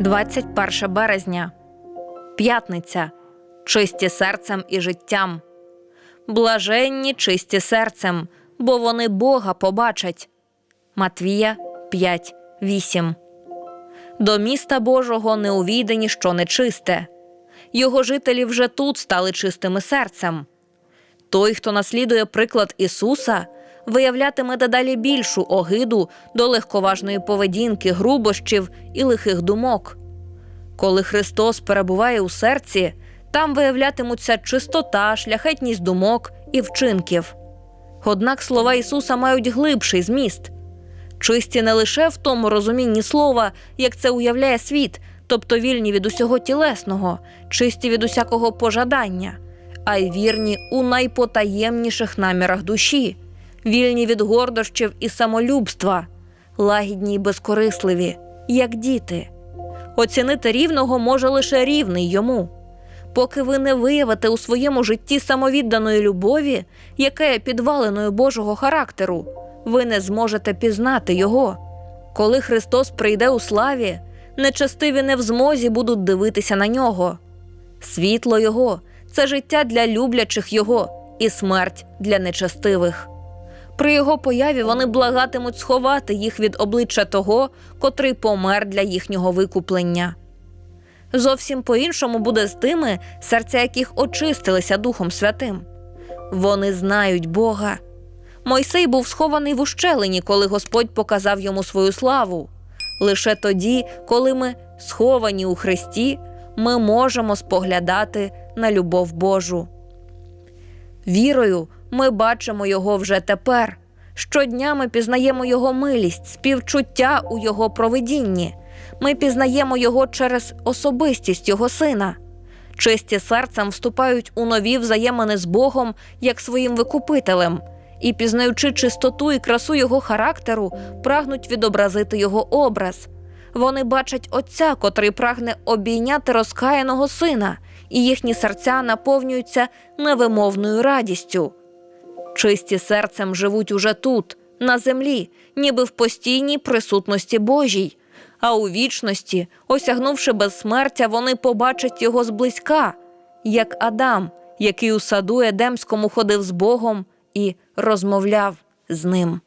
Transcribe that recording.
21 березня. П'ятниця. Чисті серцем і життям. Блаженні чисті серцем, бо вони Бога побачать. Матвія 5, 8. До міста Божого не увійде ніщо нечисте. Його жителі вже тут стали чистими серцем. Той, хто наслідує приклад Ісуса, виявлятиме дедалі більшу огиду до легковажної поведінки, грубощів і лихих думок. Коли Христос перебуває у серці, там виявлятимуться чистота, шляхетність думок і вчинків. Однак слова Ісуса мають глибший зміст. Чисті не лише в тому розумінні слова, як це уявляє світ, тобто вільні від усього тілесного, чисті від усякого пожадання, а й вірні у найпотаємніших намірах душі, вільні від гордощів і самолюбства, лагідні й безкорисливі, як діти. Оцінити рівного може лише рівний йому. Поки ви не виявите у своєму житті самовідданої любові, яка є підваленою Божого характеру, ви не зможете пізнати його. Коли Христос прийде у славі, нечестиві не в змозі будуть дивитися на нього. Світло Його це життя для люблячих Його і смерть для нечестивих. При його появі вони благатимуть сховати їх від обличчя того, котрий помер для їхнього викуплення. Зовсім по-іншому буде з тими, серця яких очистилися Духом Святим. Вони знають Бога. Мойсей був схований в ущелині, коли Господь показав йому свою славу. Лише тоді, коли ми сховані у Христі, ми можемо споглядати на любов Божу. Вірою ми бачимо Його вже тепер. Щодня ми пізнаємо Його милість, співчуття у Його провидінні. Ми пізнаємо Його через особистість Його Сина. Чисті серцем вступають у нові взаємини з Богом як своїм викупителем, і, пізнаючи чистоту і красу Його характеру, прагнуть відобразити Його образ. Вони бачать Отця, котрий прагне обійняти розкаяного сина, і їхні серця наповнюються невимовною радістю. Чисті серцем живуть уже тут, на землі, ніби в постійній присутності Божій. А у вічності, осягнувши безсмертя, вони побачать його зблизька, як Адам, який у саду Едемському ходив з Богом і розмовляв з ним.